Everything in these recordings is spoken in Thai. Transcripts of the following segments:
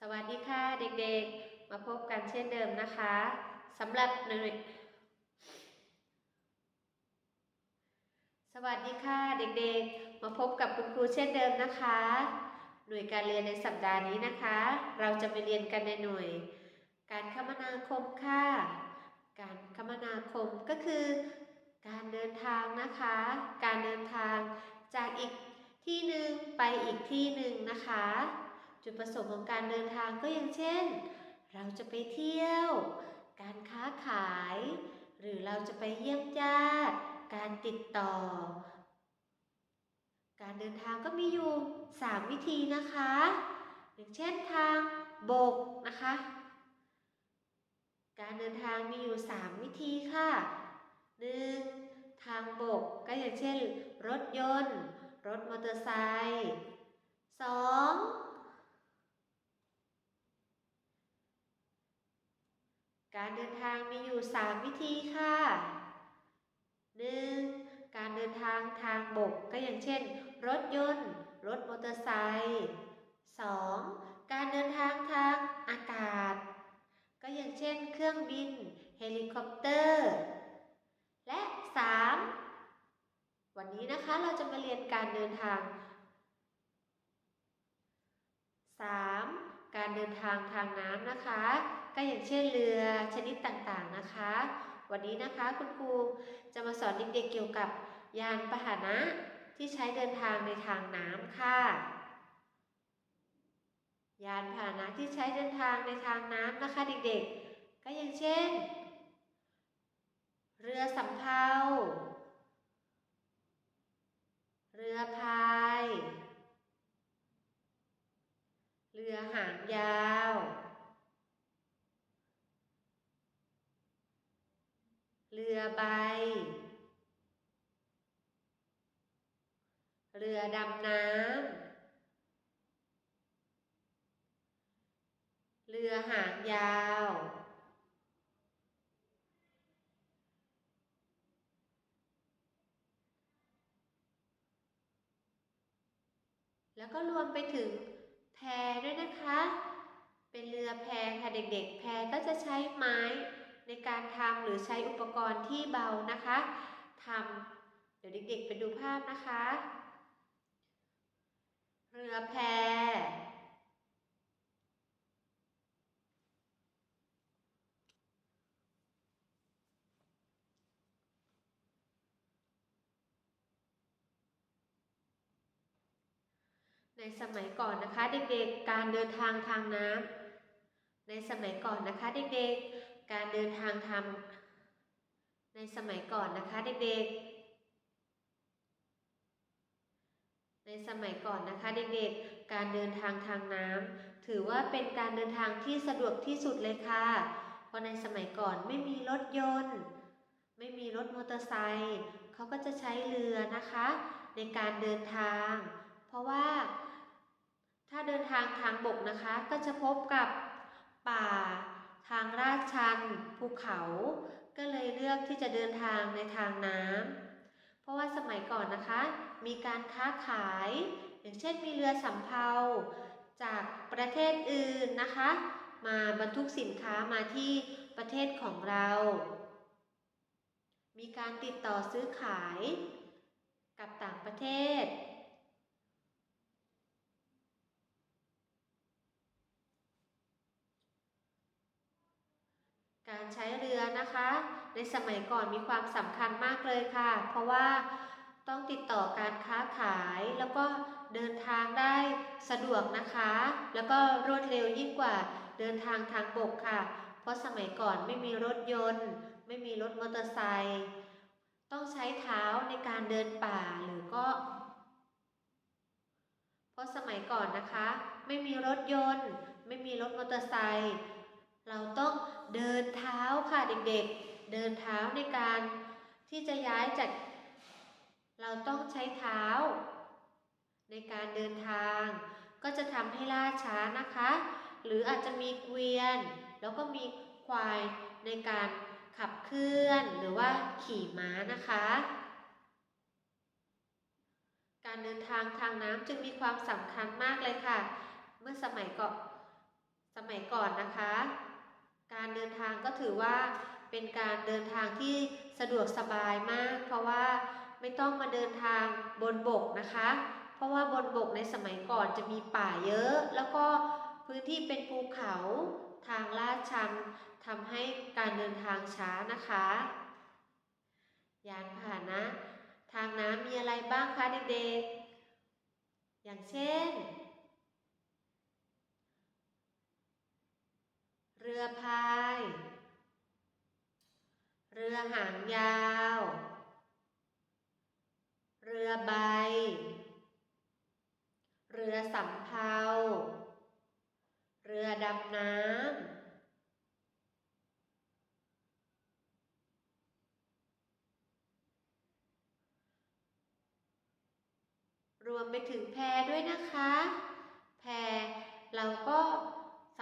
สวัสดีค่ะเด็กๆ มาพบกันเช่นเดิมนะคะสำหรับหน่วยสวัสดีค่ะเด็กๆ มาพบกับคุณครูเช่นเดิมนะคะ หน่วยการเรียนในสัปดาห์นี้นะคะ เราจะไปเรียนกันในหน่วย การคมนาคมค่ะ การคมนาคมก็คือ การเดินทางนะคะ การเดินทางจากอีกที่หนึ่งไปอีกที่หนึ่งนะคะ จุดประสงค์ของการเดินทางก็อย่างเช่น เราจะไปเที่ยว การค้าขาย หรือเราจะไปเยี่ยมญาติ การติดต่อ การเดินทางก็มีอยู่ 3 วิธีนะคะ อย่างเช่นทางบกนะคะ การเดินทางมีอยู่ 3 วิธีค่ะ 1. ทางบกก็อย่างเช่น รถยนต์ รถมอเตอร์ไซค์ 2. การเดินทางมีอยู่ 3 วิธีค่ะ 1. การเดินทางทางบกก็อย่างเช่น รถยนต์ รถมอเตอร์ไซค์ 2. การเดินทางทางอากาศ ก็อย่างเช่น เครื่องบิน เฮลิคอปเตอร์ และ 3. วันนี้นะคะเราจะมาเรียนการเดินทาง 3. การเดินทางทางน้ำนะคะ ก็อย่างเช่นเรือชนิดต่างๆนะคะ วันนี้นะคะคุณครูจะมาสอนเด็กๆเกี่ยวกับยานพาหนะที่ใช้เดินทางในทางน้ำค่ะ ยานพาหนะที่ใช้เดินทางในทางน้ำนะคะ เด็กๆ ก็อย่างเช่น เรือสำเภา เรือพาย เรือหางยาว เรือใบ เรือดำน้ำ เรือหางยาว แล้วก็รวมไปถึงแพด้วยนะคะ เป็นเรือแพค่ะเด็กๆ แพก็จะใช้ไม้ ในการทำหรือใช้อุปกรณ์ที่เบานะคะทำเดี๋ยวเด็กๆไปดูภาพนะคะ เรือแพในสมัยก่อนนะคะเด็กๆ การเดินทางทางน้ำในสมัยก่อนนะคะเด็กๆ การเดินทางทางในสมัยก่อนนะคะเด็กๆ ในสมัยก่อนนะคะเด็กๆ การเดินทางทางน้ำถือว่าเป็นการเดินทางที่สะดวกที่สุดเลยค่ะ เพราะในสมัยก่อนไม่มีรถยนต์ ไม่มีรถมอเตอร์ไซค์เขาก็จะใช้เรือนะคะ ในการเดินทาง เพราะว่าถ้าเดินทางทางบกนะคะก็จะพบกับป่า ทางลาดชันภูเขา ก็เลยเลือกที่จะเดินทางในทางน้ำเพราะว่าสมัยก่อนนะคะ มีการค้าขาย อย่างเช่นมีเรือสำเภาจากประเทศอื่นนะคะ มาบรรทุกสินค้ามาที่ประเทศของเรา มีการติดต่อซื้อขายกับต่างประเทศ การใช้เรือนะคะ ในสมัยก่อนมีความสำคัญมากเลยค่ะ เพราะว่าต้องติดต่อการค้าขายแล้วก็เดินทางได้สะดวกนะคะ แล้วก็รวดเร็วยิ่งกว่าเดินทางทางบกค่ะ เพราะสมัยก่อนไม่มีรถยนต์ ไม่มีรถมอเตอร์ไซค์ต้องใช้เท้าในการเดินป่าหรือก็ เพราะสมัยก่อนนะคะ ไม่มีรถยนต์ ไม่มีรถมอเตอร์ไซค์ เราต้องเดินเท้าค่ะเด็กๆ เดินเท้าในการที่จะย้ายจาก เราต้องใช้เท้า ในการเดินทาง ก็จะทำให้ล่าช้านะคะ หรืออาจจะมีเกวียน แล้วก็มีควายในการขับเคลื่อนหรือว่าขี่ม้านะคะ การเดินทางทางน้ำจึงมีความสำคัญมากเลยค่ะ เมื่อสมัยก่อนสมัยก่อนนะคะ การเดินทางก็ถือว่าเป็นการเดินทางที่สะดวกสบายมาก เพราะว่าไม่ต้องมาเดินทางบนบกนะคะ เพราะว่าบนบกในสมัยก่อนจะมีป่าเยอะ แล้วก็พื้นที่เป็นภูเขาทางลาดชันทำให้การเดินทางช้านะคะ ยานพาหนะ ทางน้ำมีอะไรบ้างคะเด็กๆ อย่างเช่น เรือพาย เรือหางยาว เรือใบ เรือสำเภา เรือดำน้ำรวมไปถึงแพด้วยนะคะ แพเราก็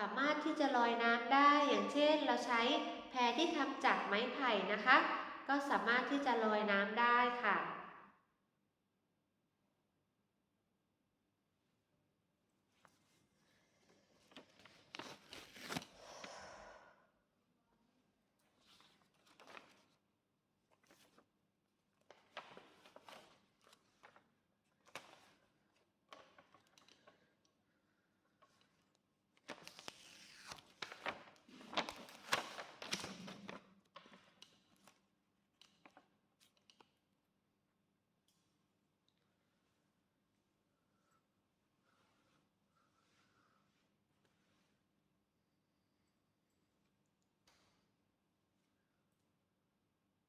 ามารถที่จะลอยน้ำได้อย่างเช่น เราใช้แพที่ทำจากไม้ไผ่นะคะ ก็สามารถที่จะลอยน้ำได้ค่ะ